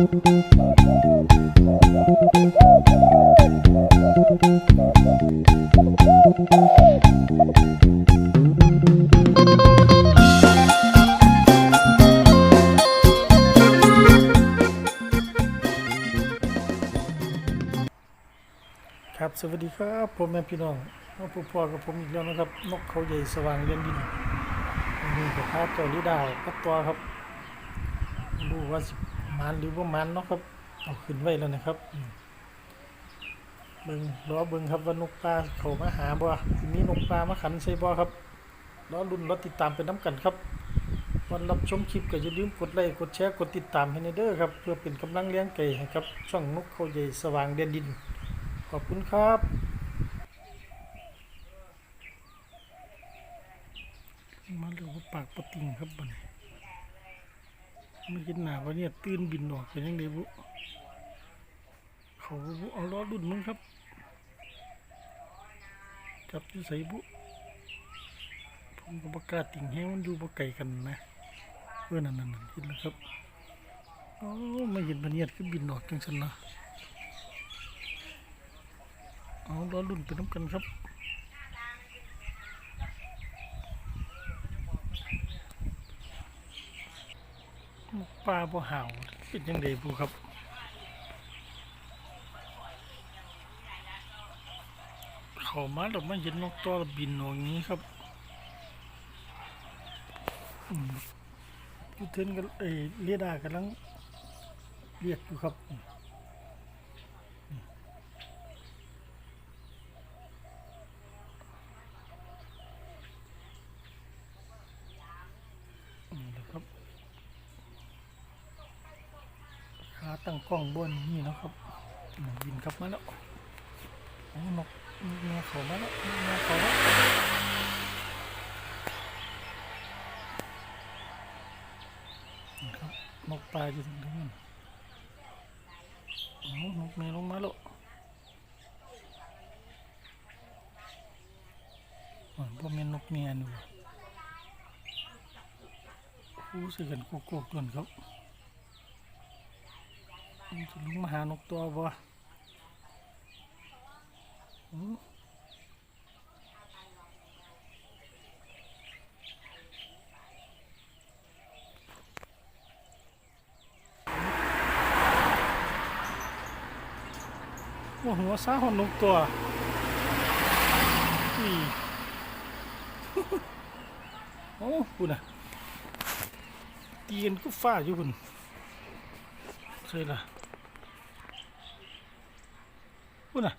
ครับสวัสดีครับผมแม่พี่น้องน้องผู้พ่อกับผมอีกแล้วนะครับ นกเขาใหญ่สว่างเรียนดินนี่กับข้าเจ้าลิดาวกับตัวครับดูว่า มันหรือว่ามันเนาะครับเอาขึ้นไว้แล้วนะครับเบิ่งรอเบิ่งครับว่านกปลาเขามาหาบ่สิมีนกปลามาขันใส่บ่ครับรอรุ่นรอติดตามไปน้ำกันครับวันรับชมคลิปก็อย่าลืมกดไลค์กดแชร์กดติดตามให้ในเด้อครับเพื่อเป็นกำลังเลี้ยงไก่ให้ครับช่องนกเขาใหญ่สว่างเรียนดิน ขอบคุณครับมาเรียกว่าปากปะติงครับบัน ม่คิดหนาว่าเนี่ยตื่นบินออกเป็นยังไงบุเขาบุเอาล้อดุนมึงครับ จับอยู่ใส่บุผมก็ประกาศติ่งให้มันอยู่บ่ไกลกันนะเพื่อนนั่นนั่นนันเห็นแล้วครับโอ้ไม่เห็นบันเนียดคือบินออกจังสันนะเอาล้อรุ่นไปน้ำกันครับ หมกปลาบ่ห่าวเป็นยังไงบูครับเขามาแล้วมาเห็นนกตัวบินออกอย่างนี้ครับอืมพูดถึงกันเอเรียดากำลังเรียกอยู่ครับ นี่แหละครับขา ตั้งกล้องบนนี่นะครับบินกลับมาแล้วนกเมียเขามาแล้วเมียเขาแล้วครับนกปลาอยู่ตรงนี้นนกเมียลงมาแล้วอ๋อพ่อแม่นกเมียนี่หว่ารู้สึกกันกุกกุกก่อนครับ จะลงมาหานกตัวบ่อืมว่าหัวซาหอนนกตัวอีโอ้คุณน่ะตีกันก็ฟ้าอยู่คุณใช่ละ คุณน่ะ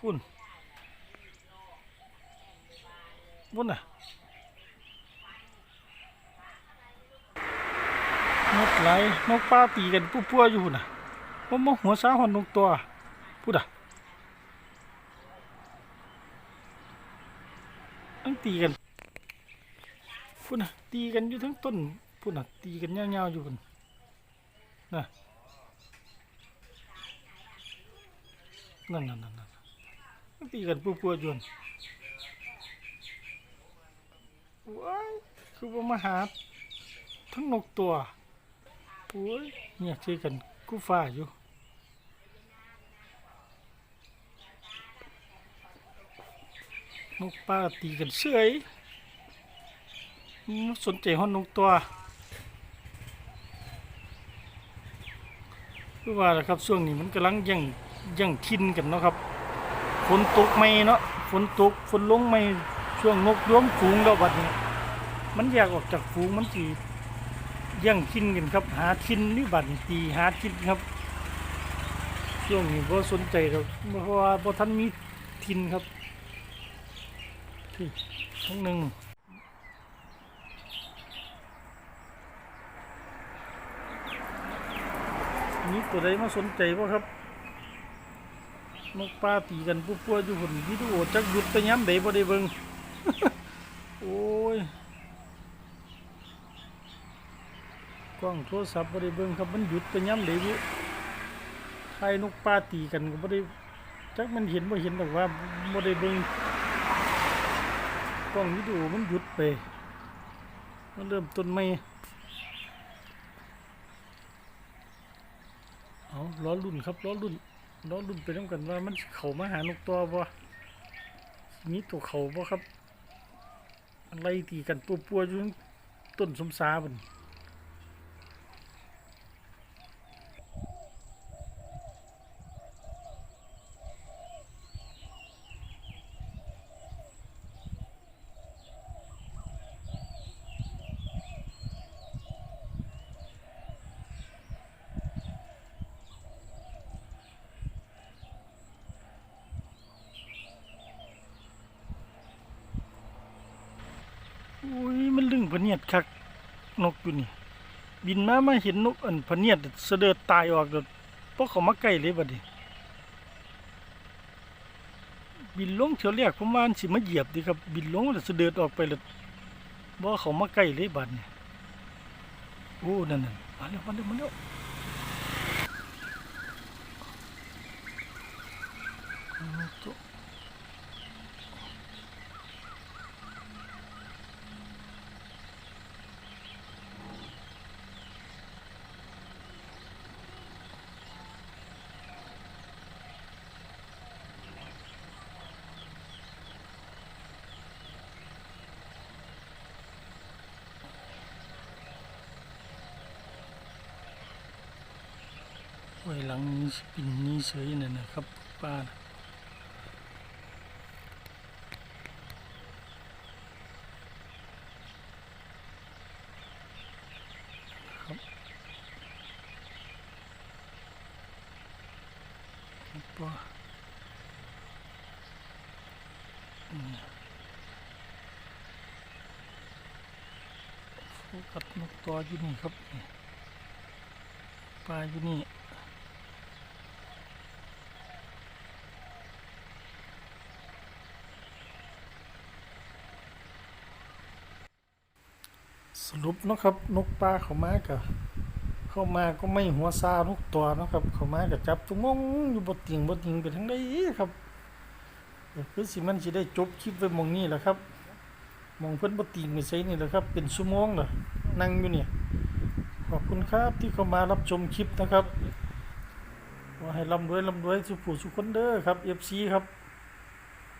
คุณบุญน่ะนกไหลนกป้าตีกันปุ๊บปัวอยู่น่ะว่ามาหัวซ้าหอนนกตัวพูดอะตั้งตีกันพุ่นน่ะตีกันอยู่ทั้งต้น พุ่นน่ะตีกันยาๆอยู่พุ่นน่ะนั่นนั่นนั่นตีกันปัวๆอยู่นั่นว้ายคือว่ามาหาทั้งนกตัวโอ้ยเนี่ยเจอกันกู้ฟ้าอยู่นกปลาตีกันเสื่อยสนใจห้องนกตัว คือว่าล่ะครับช่วงนี้มันกำลังยังยังทินกันเนาะครับฝนตกไม่เนาะฝนตกฝนลงไม่ช่วงนกย้อมฝูงแล้วบัดนี้ มันอยากออกจากฝูงมันสียังทินกันครับ หาทินนี่บัดนี้ตีหาทินครับ ช่วงนี้บ่สนใจครับเพราะว่าบ่ทันมีทินครับที่ทั้งหนึ่ง มีตัวใดมาสนใจบ่ครับนกปลาตีกันปุ๊บปัวอยู่หุ่นวิดีโอจักหยุดไปย้ำใดบ่ได้เบิ่งโอ้ยกล้องโทรศัพท์บ่ได้เบิ่งครับมันหยุดไปย้ำใดบุถ่ายนกปลาตีกันก็บ่ได้จักมันเห็นบ่เห็นดอกว่าบ่ได้เบิ่งกล้องวิดีโอมันหยุดไปมันเริ่มต้นใหม่ เอาล้อรุ่นครับล้อรุ่นล้อรุ่นไปน้ำกันว่ามันเข่ามาหานกตัวบ่มีตัวเข่าบ่ครับอะไรตีกันปัวๆอยู่ต้นสมสาบุนะเนียดคักนกอยู่นี่ บินมามาเห็นนกอันพเนียดเสด็จตายออกแล้วพวกเขามาใกล้เลยบัดนี้บินลงเที่ยวแรกผมว่ามันสิมาเหยียบดีครับ บินลงแล้วเสด็จออกไปแล้วบ่เขามาใกล้เลยบัดนี้โอ้นั่นน่ะมาแล้วมาแล้วมาแล้วเอาตัว ไว้หลังนี้ปินนี้เฉยนั่นนะครับป้านะครับป้าโฟกัสนกตัวอยู่นี่ครับปลาอยู่นี่ สรุปนะครับนกปลาเขามากับเข้ามาก็ไม่หัวซาทุกตัวนะครับ เขามากับจับตุงงอยู่บนติ่งบนติ่งไปทั้งใดครับเดี๋ยวคือสิมันสิได้จบคลิปไว้มองนี้แหละครับมองเพิ่นบนติ่งนี่ใส่นี่แหละครับ เป็นชั่วโมงละนั่งอยู่เนี่ยขอบคุณครับที่เข้ามารับชมคลิปนะครับขอให้ร่ำรวยร่ำรวยสุขผู้สุขคนเด้อครับ FC ครับ